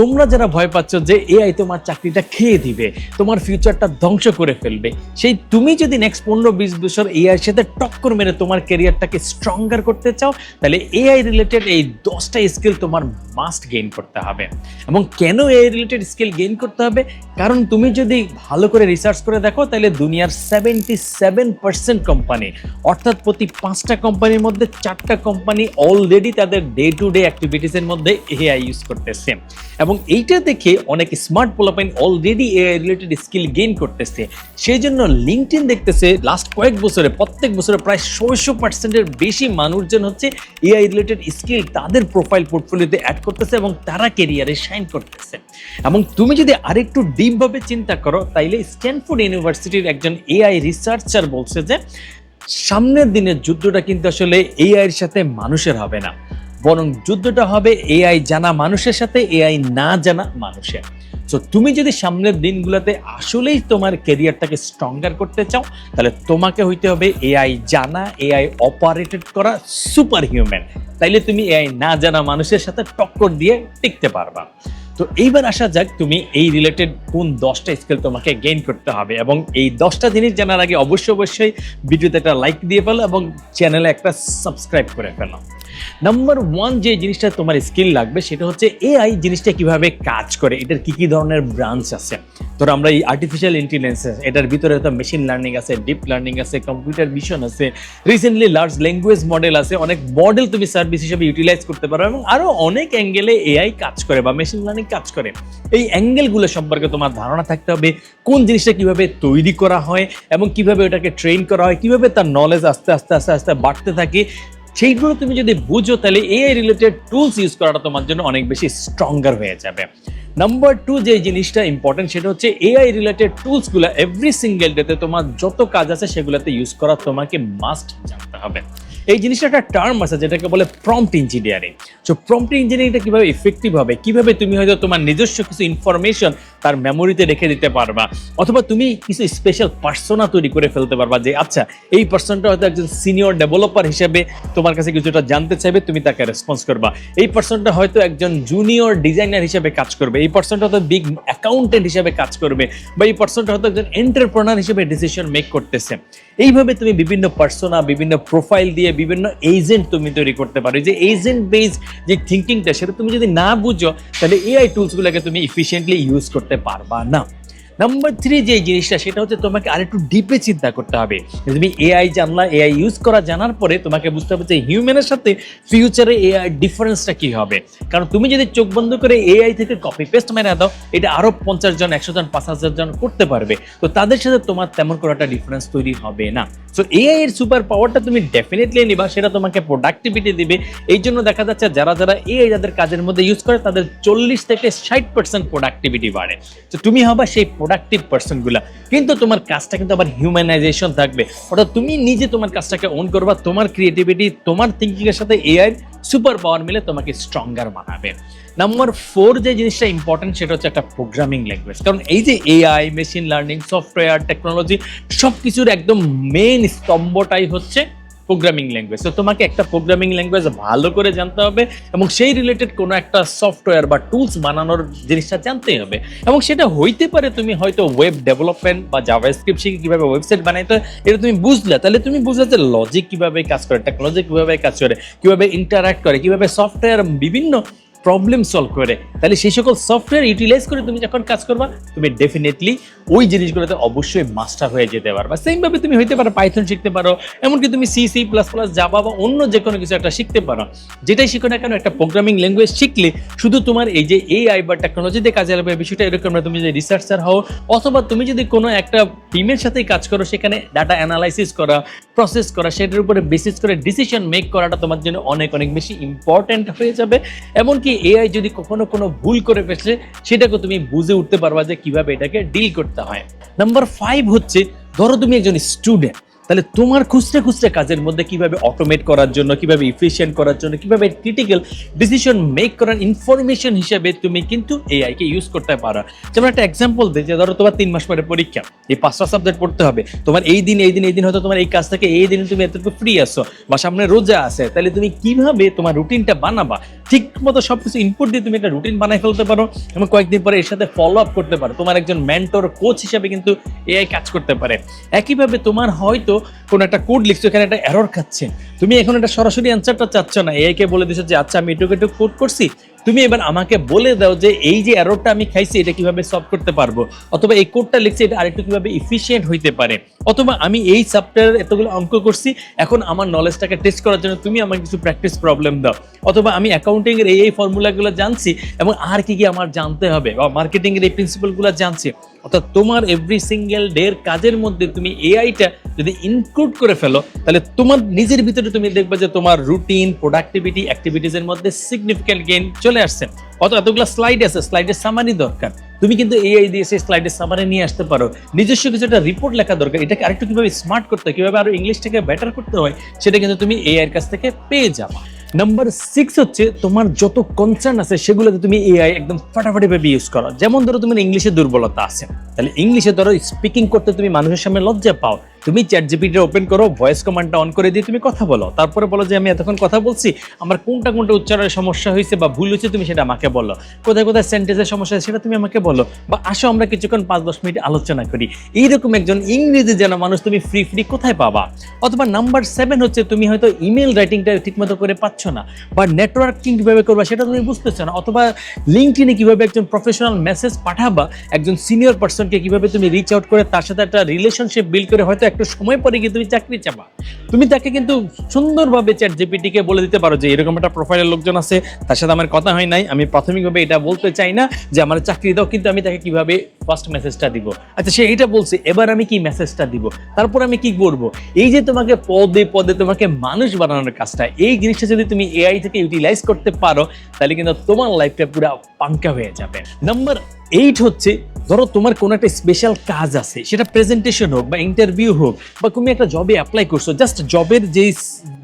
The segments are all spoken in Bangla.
তোমরা যারা ভয় পাচ্ছ যে এআই তোমার চাকরিটা খেয়ে দিবে, তোমার ফিউচারটা ধ্বংস করে ফেলবে, সেই তুমি যদি নেক্সট পনেরো বিশ বছর এআই সাথে টক্কর মেরে তোমার ক্যারিয়ারটাকে স্ট্রঙ্গার করতে চাও, তাহলে এআই রিলেটেড এই দশটা স্কিল তোমার মাস্ট গেইন করতে হবে। এবং কেন এআই রিলেটেড স্কিল গেইন করতে হবে? কারণ তুমি যদি ভালো করে রিসার্চ করে দেখো, তাহলে দুনিয়ার সেভেন্টি সেভেন পার্সেন্ট কোম্পানি অর্থাৎ প্রতি পাঁচটা কোম্পানির মধ্যে চারটা কোম্পানি অলরেডি তাদের ডে টু ডে অ্যাক্টিভিটিসের মধ্যে এআই ইউজ করতেছে। এবং এইটা দেখে অনেক smart পোলাপাইন already AI related skill gain করতেছে। সেই জন্য লিঙ্কটিন দেখতেছে লাস্ট কয়েক বছরে, প্রত্যেক বছরে প্রায় ষোলশো পার্সেন্টের বেশি মানুষজন হচ্ছে এআই রিলেটেড স্কিল তাদের প্রোফাইল পোর্টফোলিওতে অ্যাড করতেছে এবং তারা কেরিয়ারে শাইন করতেছে। এবং তুমি যদি আরেকটু ডিপভাবে চিন্তা করো, তাইলে স্ট্যানফোর্ড ইউনিভার্সিটির একজন এআই রিসার্চার বলছে যে, সামনের দিনের যুদ্ধটা কিন্তু আসলে এআই এর সাথে মানুষের হবে না। বরং যুদ্ধটা হবে এআই জানা মানুষের সাথে এআই না জানা মানুষের। তো তুমি যদি সামনের দিনগুলোতে আসলেই তোমার কেরিয়ারটাকে স্ট্রঙ্গার করতে চাও, তাহলে তোমাকে হইতে হবে এআই জানা এআই অপারেটেড করা সুপার হিউম্যান তাইলে তুমি এআই না জানা মানুষের সাথে টক্কর দিয়ে টিকতে পারবা। তো এইবার আসা যাক তুমি এই রিলেটেড কোন দশটা স্কিল তোমাকে গেইন করতে হবে এবং এই দশটা জিনিস জানার আগে অবশ্যই অবশ্যই ভিডিওতে একটা লাইক দিয়ে ফেলো এবং চ্যানেলে একটা সাবস্ক্রাইব করে ফেলো। নাম্বার ওয়ান যে জিনিসটা তোমার স্কিল লাগবে সেটা হচ্ছে এআই জিনিসটা কীভাবে কাজ করে, এটার কি কি ধরনের ব্রাঞ্চ আছে? ধরো আমরা এই আর্টিফিশিয়াল ইন্টেলিজেন্স এটার ভিতরে তো মেশিন লার্নিং আছে ডিপ লার্নিং আছে কম্পিউটার ভিশন আছে রিসেন্টলি লার্জ ল্যাঙ্গুয়েজ মডেল আছে, অনেক মডেল তুমি সার্ভিস হিসেবে ইউটিলাইজ করতে পারো এবং আরও অনেক অ্যাঙ্গেলে এআই কাজ করে বা মেশিন লার্নিং কাজ করে। এই অ্যাঙ্গেলগুলো সম্পর্কে তোমার ধারণা থাকতে হবে, কোন জিনিসটা কীভাবে তৈরি করা হয় এবং কীভাবে ওটাকে ট্রেন করা হয়, কীভাবে তার নলেজ আস্তে আস্তে আস্তে আস্তে বাড়তে থাকে সেইগুলো তুমি যদি বুঝো, তাহলে এআই রিলেটেড টুলস ইউজ করাটা তোমার জন্য অনেক বেশি স্ট্রঙ্গার হয়ে যাবে। নাম্বার টু যে জিনিসটা ইম্পর্টেন্ট সেটা হচ্ছে এআই রিলেটেড টুলসগুলো এভরি সিঙ্গেল ডেতে তোমার যত কাজ আছে, সেগুলোতে ইউজ করা তোমাকে মাস্ট জানতে হবে। এই জিনিসটা একটা টার্ম আছে, যেটাকে বলে প্রম্পট ইঞ্জিনিয়ারিং সো প্রম্পট ইঞ্জিনিয়ারিংটা কীভাবে ইফেক্টিভ হবে? কীভাবে তুমি হয়তো তোমার নিজস্ব কিছু ইনফরমেশন তার মেমোরিতে রেখে দিতে পারবা। অথবা তুমি কিছু স্পেশাল পার্সোনা তৈরি করে ফেলতে পারবা যে আচ্ছা এই পার্সনটা হয়তো একজন সিনিয়র ডেভেলপার হিসেবে তোমার কাছে কিছুটা জানতে চাইবে, তুমি তাকে রেসপন্স করবা। এই পার্সনটা হয়তো একজন জুনিয়র ডিজাইনার হিসেবে কাজ করবে। এই পার্সনটা হয়তো বিগ অ্যাকাউন্টেন্ট হিসেবে কাজ করবে বা এই পার্সনটা হয়তো একজন এন্টারপ্রেনার হিসেবে ডিসিশন মেক করতেছে। এইভাবে তুমি বিভিন্ন পার্সোনা বিভিন্ন প্রোফাইল দিয়ে বিভিন্ন এজেন্ট তুমি তৈরি করতে পারো। যে এজেন্ট বেস যে থিঙ্কিংটা সেটা তুমি যদি না বুঝো, তাহলে এআই টুলসগুলোকে তুমি ইফিসিয়েন্টলি ইউজ করতে পারবা না নাম্বার থ্রি যে জিনিসটা, সেটা হচ্ছে তোমাকে আরেকটু ডিপে চিন্তা করতে হবে। তুমি এআই জানলা এআই ইউজ করা, জানার পরে তোমাকে বুঝতে হবে যে হিউম্যানের সাথে ফিউচারে এআই ডিফারেন্সটা কি হবে। কারণ তুমি যদি চোখ বন্ধ করে এআই থেকে কপি পেস্ট মেরে দাও, এটা আরও পঞ্চাশ জন, একশো জন, পাঁচ হাজার জন করতে পারবে। তো তাদের সাথে তোমার তেমন কোনো একটা ডিফারেন্স তৈরি হবে না। সো এআই এর সুপার পাওয়ারটা তুমি ডেফিনেটলি নিবা, সেটা তোমাকে প্রোডাক্টিভিটি দিবে। এই জন্য দেখা যাচ্ছে যারা যারা এআই যাদের কাজের মধ্যে ইউজ করে, তাদের চল্লিশ থেকে ষাট পার্সেন্ট প্রোডাক্টিভিটি বাড়ে। তো তুমি হবা সেই প্রোডাক্টিভ পার্সনগুলা কিন্তু তোমার কাজটা কিন্তু আবার হিউম্যানাইজেশন থাকবে। অর্থাৎ তুমি নিজে তোমার কাজটাকে ওন করবা, তোমার ক্রিয়েটিভিটি তোমার থিঙ্কিং এর সাথে এআই সুপার পাওয়ার মিলে তোমাকে স্ট্রঙ্গার বানাবে। নাম্বার ফোর যে জিনিসটা ইম্পর্টেন্ট সেটা হচ্ছে একটা প্রোগ্রামিং ল্যাঙ্গুয়েজ কারণ এই যে AI machine learning software technology সব কিছুর একদম মেন স্তম্ভটাই হচ্ছে প্রোগ্রামিং ল্যাঙ্গুয়েজ তো তোমাকে একটা প্রোগ্রামিং ল্যাঙ্গুয়েজ ভালো করে জানতে হবে এবং সেই রিলেটেড কোনো একটা সফটওয়্যার বা টুলস বানানোর জিনিসটা জানতেই হবে। এবং সেটা হইতে পারে তুমি হয়তো ওয়েব ডেভেলপমেন্ট বা জাভা স্ক্রিপ্ট শিখে কীভাবে ওয়েবসাইট বানাইতে হয়, এটা তুমি বুঝলে। তাহলে তুমি বুঝলে যে লজিক কীভাবে কাজ করে টেকনোলজি কীভাবে কাজ করে কীভাবে ইন্টারাক্ট করে কীভাবে সফটওয়্যার বিভিন্ন প্রবলেম সলভ করে তাহলে সেই সকল সফটওয়্যার ইউটিলাইজ করে তুমি যখন কাজ করবা, তুমি ডেফিনেটলি ওই জিনিসগুলোতে অবশ্যই মাস্টার হয়ে যেতে পারবা। সেমভাবে তুমি হইতে পারো পাইথন শিখতে পারো, এমনকি তুমি C C plus plus Java বা অন্য যে কোনো কিছু একটা শিখতে পারো। যেটাই শিখো না কেন, একটা প্রোগ্রামিং ল্যাঙ্গুয়েজ শিখলে শুধু তোমার এই যে এআই বা টেকনোলজিতে কাজে লাগবে, বিষয়টা এরকম না, তুমি যদি রিসার্চার হও, অথবা তুমি যদি কোনো একটা টিমের সাথেই কাজ করো, সেখানে ডাটা অ্যানালাইসিস করা প্রসেস করা, সেটার উপরে বেসিস করে ডিসিশন মেক করাটা তোমার জন্য অনেক অনেক বেশি ইম্পর্ট্যান্ট হয়ে যাবে। এমনকি এআই যদি কখনো কোনো ভুল করে ফেলছে, সেটাকে তুমি বুঝে উঠতে পারবা যে কীভাবে এটাকে ডিল করতে হয়। নাম্বার ফাইভ হচ্ছে, ধরো তুমি একজন স্টুডেন্ট তাহলে তোমার খুচরে খুচরে কাজের মধ্যে কীভাবে অটোমেট করার জন্য, কীভাবে ইফিশিয়েন্ট করার জন্য, কীভাবে ক্রিটিক্যাল ডিসিশন মেক করার ইনফরমেশন হিসেবে তুমি কিন্তু এআই কে ইউজ করতে পারো। যেমন একটা এক্সাম্পল দিই, যে ধরো তোমার তিন মাস পরে পরীক্ষা, এই পাঁচটা সাবজেক্ট পড়তে হবে। তোমার এই দিন এই দিন এই দিন হয়তো তোমার এই কাজ থেকে এই দিন তুমি এতটুকু ফ্রি আসো বা সামনে রোজা আছে, তাহলে তুমি কীভাবে তোমার রুটিনটা বানাবা? ঠিক মতো সবকিছু ইনপুট দিয়ে তুমি একটা রুটিন বানাই ফেলতে পারো, এবং কয়েকদিন পরে এর সাথে ফলো আপ করতে পারো। তোমার একজন মেন্টর কোচ হিসেবে কিন্তু এআই কাজ করতে পারে। একইভাবে তোমার হয়তো কোনো একটা কোড লিখছো, এখানে একটা এরর খাচ্ছে। তুমি এখন একটা সরাসরি অ্যান্সারটা চাচ্ছ না। এআই কে বলে দিছো যে আচ্ছা আমি এটুকু একটু কোড করছি। তুমি এবার আমাকে বলে দাও যে, এই যে এররটা আমি খাইছি, এটা কীভাবে সলভ করতে পারব? অথবা এই কোডটা লিখছি, এটা আরেকটু কীভাবে ইফিশিয়েন্ট হইতে পারে? অথবা আমি এই সফটওয়্যার এতগুলো অঙ্ক করছি, এখন আমার নলেজটাকে টেস্ট করার জন্য তুমি আমার কিছু প্র্যাকটিস প্রবলেম দাও। অথবা আমি অ্যাকাউন্টিং এর এই এই ফর্মুলাগুলো জানছি এবং আর কি কি আমার জানতে হবে বা মার্কেটিং এর এই প্রিন্সিপালগুলো জানছি। অর্থাৎ তোমার এভরি সিঙ্গেল ডের কাজের মধ্যে তুমি এআইটা যদি ইনক্লুড করে ফেলো, তাহলে তোমার নিজের ভিতরে তুমি দেখবে যে তোমার রুটিন প্রোডাক্টিভিটি অ্যাক্টিভিটিজের মধ্যে সিগনিফিক্যান্ট গেইন চলে আসছে। অত এতগুলো স্লাইড আছে স্লাইডের সামারি দরকার। তুমি কিন্তু এআই দিয়ে সেই স্লাইডের সামারি নিয়ে আসতে পারো। নিজস্ব কিছু একটা রিপোর্ট লেখা দরকার, এটাকে আরেকটু কীভাবে স্মার্ট করতে হয়, কীভাবে আরও ইংলিশটাকে বেটার করতে হয়, সেটা কিন্তু তুমি এআই এর কাছ থেকে পেয়ে যাবা। নাম্বার সিক্স হচ্ছে তোমার যত কনসার্ন আছে সেগুলোতে তুমি এআই একদম ফাটাফাটি ভাবে ইউজ করো। যেমন ধরো তোমার ইংলিশে দুর্বলতা আছে। তাহলে ইংলিশে ধরো স্পিকিং করতে তুমি মানুষের সামনে লজ্জা পাও। তুমি চ্যাট জিপিটা ওপেন করো ভয়েস কমান্ডটা অন করে দিয়ে তুমি কথা বলো। তারপরে বলো যে, আমি এতক্ষণ কথা বলছি, আমার কোনটা কোনটা উচ্চারণের সমস্যা হয়েছে বা ভুল হয়েছে, তুমি সেটা আমাকে বলো। কোথায় কোথায় সেন্টেন্সের সমস্যা সেটা তুমি আমাকে বলো। বা আসো, আমরা কিছুক্ষণ পাঁচ দশ মিনিট আলোচনা করি। এইরকম একজন ইংরেজি জানা মানুষ তুমি ফ্রি ফ্রি কোথায় পাবা? অথবা নাম্বার সেভেন হচ্ছে, তুমি হয়তো ইমেল রাইটিংটা ঠিকমতো করে পাচ্ছ না, বা নেটওয়ার্কিং কীভাবে করবা সেটা তুমি বুঝতেছো না, অথবা লিঙ্কটিনে কীভাবে একজন প্রফেশনাল মেসেজ পাঠাবা, একজন সিনিয়র পার্সনকে কীভাবে তুমি রিচ আউট করে, তার সাথে একটা রিলেশনশিপ বিল্ড করে হয়তো একটা সময় পরে গিয়ে তুমি চাকরি চাবা। তুমি তাকে কিন্তু সুন্দরভাবে চ্যাট জিপিটিকে বলে দিতে পারো যে এরকম একটা প্রোফাইলের লোকজন আছে, তার সাথে আমার কথা হয় নাই, আমি প্রাথমিকভাবে এটা বলতে চাই না যে আমার চাকরি দাও, কিন্তু আমি তাকে কীভাবে ফার্স্ট মেসেজটা দিব। আচ্ছা সে এটা বলছে, এবার আমি কি মেসেজটা দিব? তারপর আমি কি করব? এই যে তোমাকে পদে পদে তোমাকে মানুষ বানানোর কাজটা, এই জিনিসটা যদি তুমি এআই থেকে ইউটিলাইজ করতে পারো, তাহলে কিন্তু তোমার লাইফটা পুরো পাঙ্কা হয়ে যাবে। নাম্বার এইট হচ্ছে, ধরো তোমার কোনো একটা স্পেশাল কাজ আছে, সেটা প্রেজেন্টেশন হোক বা ইন্টারভিউ হোক বা তুমি একটা জবে অ্যাপ্লাই করছ জাস্ট জবের যে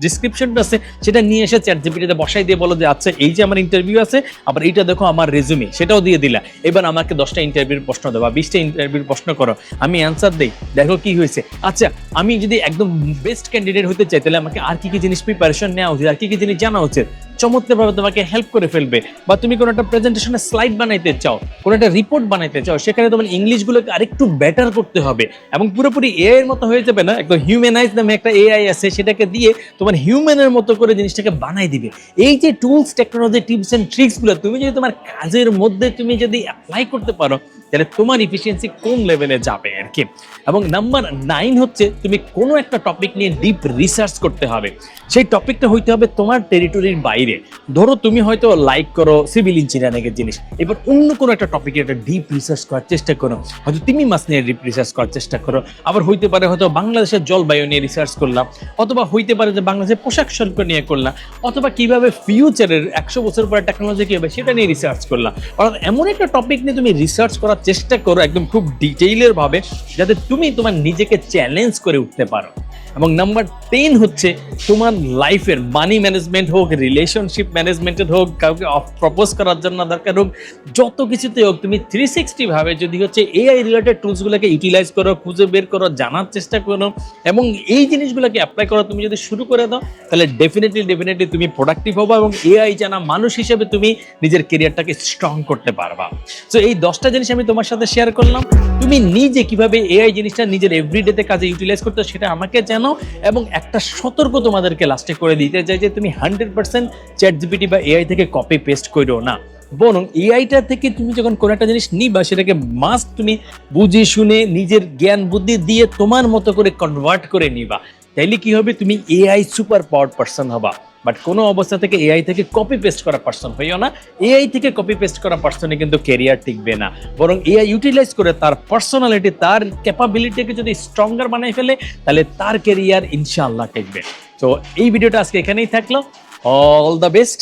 ডিসক্রিপশনটা আছে, সেটা নিয়ে এসে চ্যাট জিপিটিতে বসাই দিয়ে বলো যে আচ্ছা এই যে আমার ইন্টারভিউ আছে, আবার এইটা দেখো আমার রেজুমি সেটাও দিয়ে দিলা। এবার আমাকে দশটা ইন্টারভিউর প্রশ্ন দাও বা বিশটা ইন্টারভিউর প্রশ্ন করো। আমি অ্যান্সার দিই, দেখো কি হয়েছে। আচ্ছা আমি যদি একদম বেস্ট ক্যান্ডিডেট হতে চাই, তাহলে আমাকে আর কি কি জিনিস প্রিপারেশন নেওয়া উচিত, আর কি কি জিনিস জানা উচিত? চমৎকারভাবে তোমাকে হেল্প করে ফেলবে। বা তুমি কোনো একটা প্রেজেন্টেশনের স্লাইড বানাইতে চাও, কোনো একটা রিপোর্ট বানাইতে চাও, সেখানে তোমার ইংলিশগুলোকে আরেকটু বেটার করতে হবে। এবং পুরোপুরি এআই এর মতো হয়ে যাবে না, একদম হিউম্যানাইজ নামে একটা এআই আছে, সেটাকে দিয়ে তোমার হিউম্যানের মতো করে জিনিসটাকে বানাই দিবে। এই যে টুলস টেকনোলজি টিপস এন্ড ট্রিক্সগুলো তুমি যদি তোমার কাজের মধ্যে তুমি যদি অ্যাপ্লাই করতে পারো তাহলে তোমার ইফিসিয়েন্সি কোন লেভেলে যাবে আর কি? এবং নাম্বার নাইন হচ্ছে তুমি কোনো একটা টপিক নিয়ে ডিপ রিসার্চ করতে হবে। সেই টপিকটা হইতে হবে তোমার টেরিটরির বাইরে। ধরো তুমি হয়তো লাইক করো সিভিল ইঞ্জিনিয়ারিংয়ের জিনিস। এবার অন্য কোনো একটা টপিকে একটা ডিপ রিসার্চ করার চেষ্টা করো। হয়তো তুমি মাছ নিয়ে ডিপ রিসার্চ করার চেষ্টা করো। আবার হইতে পারে হয়তো বাংলাদেশের জলবায়ু নিয়ে রিসার্চ করলাম অথবা হইতে পারে যে বাংলাদেশের পোশাক শিল্প নিয়ে করলাম অথবা কীভাবে ফিউচারের একশো বছর পরে টেকনোলজি কি হবে সেটা নিয়ে রিসার্চ করলাম অর্থাৎ এমন একটা টপিক নিয়ে তুমি রিসার্চ করার চেষ্টা করো একদম খুব ডিটেইলের ভাবে, যাতে তুমি তোমার নিজেকে চ্যালেঞ্জ করে উঠতে পারো। এবং নাম্বার টেন হচ্ছে তোমার লাইফের মানি ম্যানেজমেন্ট হোক রিলেশনশিপ ম্যানেজমেন্টের হোক, কাউকে প্রপোজ করার জন্য দরকার হোক, যত কিছুতে হোক, তুমি থ্রি সিক্সটি ভাবে যদি হচ্ছে এআই রিলেটেড টুলসগুলোকে ইউটিলাইজ করো, খুঁজে বের করো, জানার চেষ্টা করো, এবং এই জিনিসগুলোকে অ্যাপ্লাই করো, তুমি যদি শুরু করে দাও, তাহলে ডেফিনেটলি ডেফিনেটলি তুমি প্রোডাক্টিভ হব এবং এআই জানা মানুষ হিসেবে তুমি নিজের কেরিয়ারটাকে স্ট্রং করতে পারবা। তো এই দশটা জিনিস আমি তোমার সাথে শেয়ার করলাম। তুমি নিজে কীভাবে এআই জিনিসটা নিজের এভরিডেতে কাজে ইউটিলাইজ করতে সেটা আমাকে জানো এবং একটা সতর্ক তোমাদেরকে লাস্টে করে দিতে চাই যে তুমি হান্ড্রেড পার্সেন্ট চ্যাট জিপিটি বা এআই থেকে কপি পেস্ট করো না। বরং এআইটা থেকে তুমি যখন কোনো একটা জিনিস নিবা, সেটাকে মাস্ট তুমি বুঝে শুনে নিজের জ্ঞান বুদ্ধি দিয়ে তোমার মতো করে কনভার্ট করে নিবা। তাইলে কি হবে? তুমি এআই সুপার পাওয়ার পার্সন হবা। বাট কোনো অবস্থা থেকে এআই থেকে কপি পেস্ট করা পার্সন হইও না। এআই থেকে কপি পেস্ট করা পার্সনে কিন্তু কেরিয়ার টিকবে না। বরং এআই ইউটিলাইজ করে তার পার্সোনালিটি তার ক্যাপাবিলিটিকে যদি স্ট্রঙ্গার বানাই ফেলে, তাহলে তার কেরিয়ার ইনশাআল্লাহ টিকবে। তো এই ভিডিওটা আজকে এখানেই থাকল। All the best